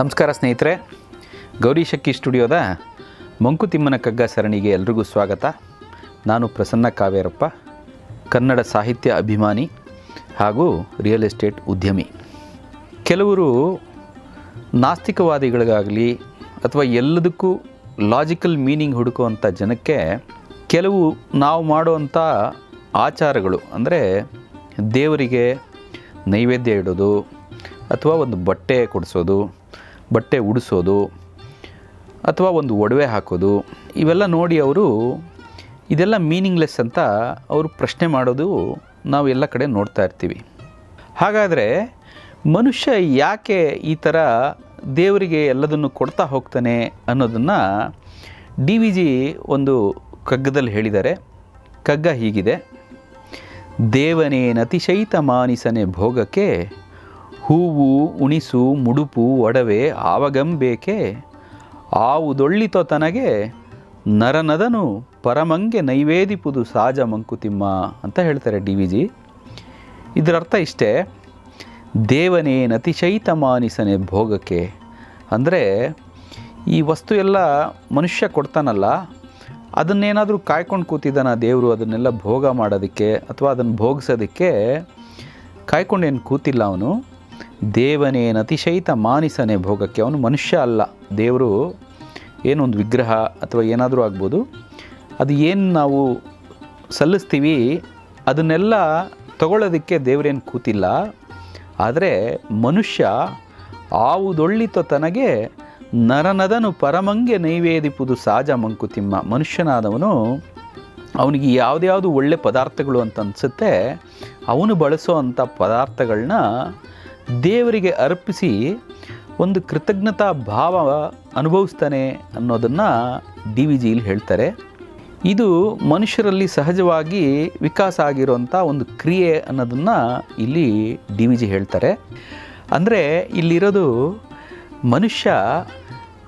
ನಮಸ್ಕಾರ ಸ್ನೇಹಿತರೆ, ಗೌರಿ ಶಕ್ಕಿ ಸ್ಟುಡಿಯೋದ ಮಂಕುತಿಮ್ಮನ ಕಗ್ಗ ಸರಣಿಗೆ ಎಲ್ರಿಗೂ ಸ್ವಾಗತ. ನಾನು ಪ್ರಸನ್ನ ಕಾವೇರಪ್ಪ, ಕನ್ನಡ ಸಾಹಿತ್ಯ ಅಭಿಮಾನಿ ಹಾಗೂ ರಿಯಲ್ ಎಸ್ಟೇಟ್ ಉದ್ಯಮಿ. ಕೆಲವರು ನಾಸ್ತಿಕವಾದಿಗಳಿಗಾಗಲಿ ಅಥವಾ ಎಲ್ಲದಕ್ಕೂ ಲಾಜಿಕಲ್ ಮೀನಿಂಗ್ ಹುಡುಕುವಂಥ ಜನಕ್ಕೆ ಕೆಲವು ನಾವು ಮಾಡುವಂಥ ಆಚಾರಗಳು, ಅಂದರೆ ದೇವರಿಗೆ ನೈವೇದ್ಯ ಇಡೋದು ಅಥವಾ ಒಂದು ಬಟ್ಟೆ ಕೊಡಿಸೋದು ಬಟ್ಟೆ ಉಡಿಸೋದು ಅಥವಾ ಒಂದು ಒಡವೆ ಹಾಕೋದು, ಇವೆಲ್ಲ ನೋಡಿ ಅವರು ಇದೆಲ್ಲ ಮೀನಿಂಗ್ಲೆಸ್ ಅಂತ ಅವರು ಪ್ರಶ್ನೆ ಮಾಡೋದು ನಾವು ಎಲ್ಲ ಕಡೆ ನೋಡ್ತಾ ಇರ್ತೀವಿ. ಹಾಗಾದರೆ ಮನುಷ್ಯ ಯಾಕೆ ಈ ಥರ ದೇವರಿಗೆ ಎಲ್ಲದನ್ನು ಕೊಡ್ತಾ ಹೋಗ್ತಾನೆ ಅನ್ನೋದನ್ನು ಡಿ ವಿ ಜಿ ಒಂದು ಕಗ್ಗದಲ್ಲಿ ಹೇಳಿದ್ದಾರೆ. ಕಗ್ಗ ಹೀಗಿದೆ, ದೇವನೇನತಿಶೈತ ಮಾನಿಸನೆ ಭೋಗಕ್ಕೆ ಹೂವು, ಉಣಿಸು, ಮುಡುಪು, ಒಡವೆ ಆವಗಂಬೇಕೆ ಆವುದೊಳ್ಳಿತೋ ತನಗೆ, ನರನದನು ಪರಮಂಗೆ ನೈವೇದಿಪುದು ಸಾಜ ಮಂಕುತಿಮ್ಮ ಅಂತ ಹೇಳ್ತಾರೆ ಡಿ ವಿ ಜಿ. ಇದರ ಅರ್ಥ ಇಷ್ಟೇ. ದೇವನೇನತಿಶೈತ ಮಾನಿಸನೆ ಭೋಗಕ್ಕೆ. ಅಂದರೆ ಈ ವಸ್ತು ಎಲ್ಲ ಮನುಷ್ಯ ಕೊಡ್ತಾನಲ್ಲ, ಅದನ್ನೇನಾದರೂ ಕಾಯ್ಕೊಂಡು ಕೂತಿದ್ದಾನ ದೇವರು, ಅದನ್ನೆಲ್ಲ ಭೋಗ ಮಾಡೋದಕ್ಕೆ ಅಥವಾ ಅದನ್ನು ಭೋಗಿಸೋದಕ್ಕೆ ಕಾಯ್ಕೊಂಡು ಕೂತಿಲ್ಲ ಅವನು. ದೇವನೇನ ಅತಿಶೈತ ಮಾನಿಸನೆ ಭೋಗಕ್ಕೆ. ಅವನು ಮನುಷ್ಯ ಅಲ್ಲ. ದೇವರು ಏನೊಂದು ವಿಗ್ರಹ ಅಥವಾ ಏನಾದರೂ ಆಗ್ಬೋದು. ಅದು ಏನು ನಾವು ಸಲ್ಲಿಸ್ತೀವಿ, ಅದನ್ನೆಲ್ಲ ತಗೊಳ್ಳೋದಕ್ಕೆ ದೇವರೇನು ಕೂತಿಲ್ಲ. ಆದರೆ ಮನುಷ್ಯ ಆವುದೊಳ್ಳಿತ ತನಗೆ ನರನದನು ಪರಮಂಗೆ ನೈವೇದಿಪುದು ಸಹಜ ಮಂಕುತಿಮ್ಮ. ಮನುಷ್ಯನಾದವನು ಅವನಿಗೆ ಯಾವುದ್ಯಾವುದು ಒಳ್ಳೆ ಪದಾರ್ಥಗಳು ಅಂತ ಅನಿಸುತ್ತೆ, ಅವನು ಬಳಸೋ ಅಂಥ ಪದಾರ್ಥಗಳನ್ನ ದೇವರಿಗೆ ಅರ್ಪಿಸಿ ಒಂದು ಕೃತಜ್ಞತಾ ಭಾವ ಅನುಭವಿಸ್ತಾನೆ ಅನ್ನೋದನ್ನು ಡಿ ವಿ ಜಿಲಿ ಹೇಳ್ತಾರೆ. ಇದು ಮನುಷ್ಯರಲ್ಲಿ ಸಹಜವಾಗಿ ವಿಕಾಸ ಆಗಿರುವಂಥ ಒಂದು ಕ್ರಿಯೆ ಅನ್ನೋದನ್ನು ಇಲ್ಲಿ ಡಿ ವಿ ಜಿ ಹೇಳ್ತಾರೆ. ಅಂದರೆ ಇಲ್ಲಿರೋದು ಮನುಷ್ಯ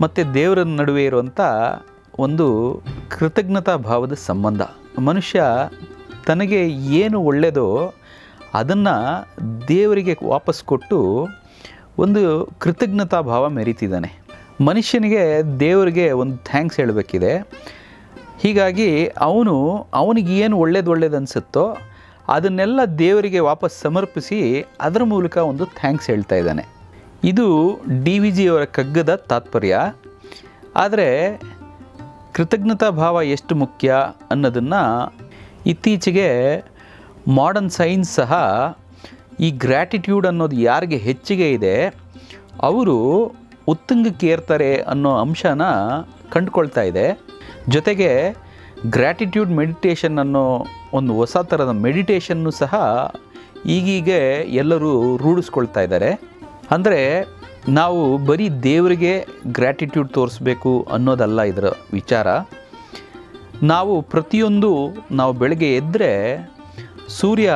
ಮತ್ತು ದೇವರ ನಡುವೆ ಇರುವಂಥ ಒಂದು ಕೃತಜ್ಞತಾ ಭಾವದ ಸಂಬಂಧ. ಮನುಷ್ಯ ತನಗೆ ಏನು ಒಳ್ಳೆಯದೋ ಅದನ್ನು ದೇವರಿಗೆ ವಾಪಸ್ ಕೊಟ್ಟು ಒಂದು ಕೃತಜ್ಞತಾ ಭಾವ ಮೆರೀತಿದ್ದಾನೆ. ಮನುಷ್ಯನಿಗೆ ದೇವರಿಗೆ ಒಂದು ಥ್ಯಾಂಕ್ಸ್ ಹೇಳಬೇಕಿದೆ. ಹೀಗಾಗಿ ಅವನು, ಅವನಿಗೆ ಏನು ಒಳ್ಳೇದು ಒಳ್ಳೇದು ಅನಿಸುತ್ತೋ ಅದನ್ನೆಲ್ಲ ದೇವರಿಗೆ ವಾಪಸ್ ಸಮರ್ಪಿಸಿ ಅದರ ಮೂಲಕ ಒಂದು ಥ್ಯಾಂಕ್ಸ್ ಹೇಳ್ತಾ ಇದ್ದಾನೆ. ಇದು ಡಿ ವಿ ಜಿಯವರ ಕಗ್ಗದ ತಾತ್ಪರ್ಯ. ಆದರೆ ಕೃತಜ್ಞತಾ ಭಾವ ಎಷ್ಟು ಮುಖ್ಯ ಅನ್ನೋದನ್ನು ಇತ್ತೀಚೆಗೆ ಮಾಡರ್ನ್ ಸೈನ್ಸ್ ಸಹ ಈ ಗ್ರ್ಯಾಟಿಟ್ಯೂಡ್ ಅನ್ನೋದು ಯಾರಿಗೆ ಹೆಚ್ಚಿಗೆ ಇದೆ, ಅವರು ಉತ್ತುಂಗಕ್ಕೆ ಏರ್ತಾರೆ ಅನ್ನೋ ಅಂಶನ ಕಂಡುಕೊಳ್ತಾ ಇದೆ. ಜೊತೆಗೆ ಗ್ರ್ಯಾಟಿಟ್ಯೂಡ್ ಮೆಡಿಟೇಷನ್ ಅನ್ನೋ ಒಂದು ಹೊಸ ಥರದ ಮೆಡಿಟೇಷನ್ನು ಸಹ ಈಗೀಗೆ ಎಲ್ಲರೂ ರೂಢಿಸ್ಕೊಳ್ತಾ ಇದ್ದಾರೆ. ಅಂದರೆ ನಾವು ಬರೀ ದೇವರಿಗೆ ಗ್ರ್ಯಾಟಿಟ್ಯೂಡ್ ತೋರಿಸ್ಬೇಕು ಅನ್ನೋದಲ್ಲ ಇದರ ವಿಚಾರ. ನಾವು ಪ್ರತಿಯೊಂದು ನಾವು ಬೆಳಗ್ಗೆ ಎದ್ದರೆ ಸೂರ್ಯ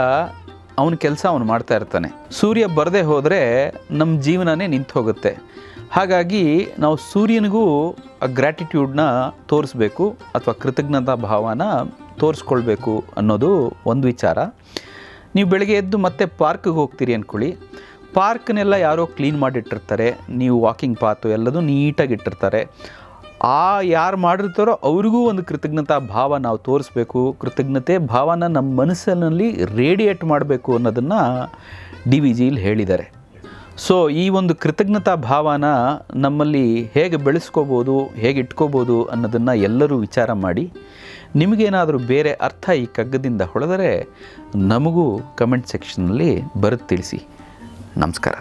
ಅವನ ಕೆಲಸ ಅವನು ಮಾಡ್ತಾ ಇರ್ತಾನೆ. ಸೂರ್ಯ ಬರದೇ ಹೋದರೆ ನಮ್ಮ ಜೀವನನೇ ನಿಂತು ಹೋಗುತ್ತೆ. ಹಾಗಾಗಿ ನಾವು ಸೂರ್ಯನಿಗೂ ಆ ಗ್ರ್ಯಾಟಿಟ್ಯೂಡ್ನ ತೋರಿಸ್ಬೇಕು ಅಥವಾ ಕೃತಜ್ಞತಾ ಭಾವನ ತೋರಿಸ್ಕೊಳ್ಬೇಕು ಅನ್ನೋದು ಒಂದು ವಿಚಾರ. ನೀವು ಬೆಳಗ್ಗೆ ಎದ್ದು ಮತ್ತೆ ಪಾರ್ಕ್ಗೆ ಹೋಗ್ತೀರಿ ಅಂದ್ಕೊಳ್ಳಿ ಪಾರ್ಕ್ನೆಲ್ಲ ಯಾರೋ ಕ್ಲೀನ್ ಮಾಡಿಟ್ಟಿರ್ತಾರೆ. ನೀವು ವಾಕಿಂಗ್ ಪಾತು ಎಲ್ಲದೂ ನೀಟಾಗಿ ಇಟ್ಟಿರ್ತಾರೆ. ಆ ಯಾರು ಮಾಡಿರ್ತಾರೋ ಅವ್ರಿಗೂ ಒಂದು ಕೃತಜ್ಞತಾ ಭಾವ ನಾವು ತೋರಿಸ್ಬೇಕು. ಕೃತಜ್ಞತೆ ಭಾವನ ನಮ್ಮ ಮನಸ್ಸಿನಲ್ಲಿ ರೇಡಿಯೇಟ್ ಮಾಡಬೇಕು ಅನ್ನೋದನ್ನು ಡಿ ವಿ ಜಿಲ್ ಹೇಳಿದ್ದಾರೆ. ಸೊ ಈ ಒಂದು ಕೃತಜ್ಞತಾ ಭಾವನ ನಮ್ಮಲ್ಲಿ ಹೇಗೆ ಬೆಳೆಸ್ಕೋಬೋದು, ಹೇಗೆ ಇಟ್ಕೋಬೋದು ಅನ್ನೋದನ್ನು ಎಲ್ಲರೂ ವಿಚಾರ ಮಾಡಿ. ನಿಮಗೇನಾದರೂ ಬೇರೆ ಅರ್ಥ ಈ ಕಗ್ಗದಿಂದ ಹೊಳೆದರೆ ನಮಗೂ ಕಮೆಂಟ್ ಸೆಕ್ಷನ್ನಲ್ಲಿ ಬರೆದು ತಿಳಿಸಿ. ನಮಸ್ಕಾರ.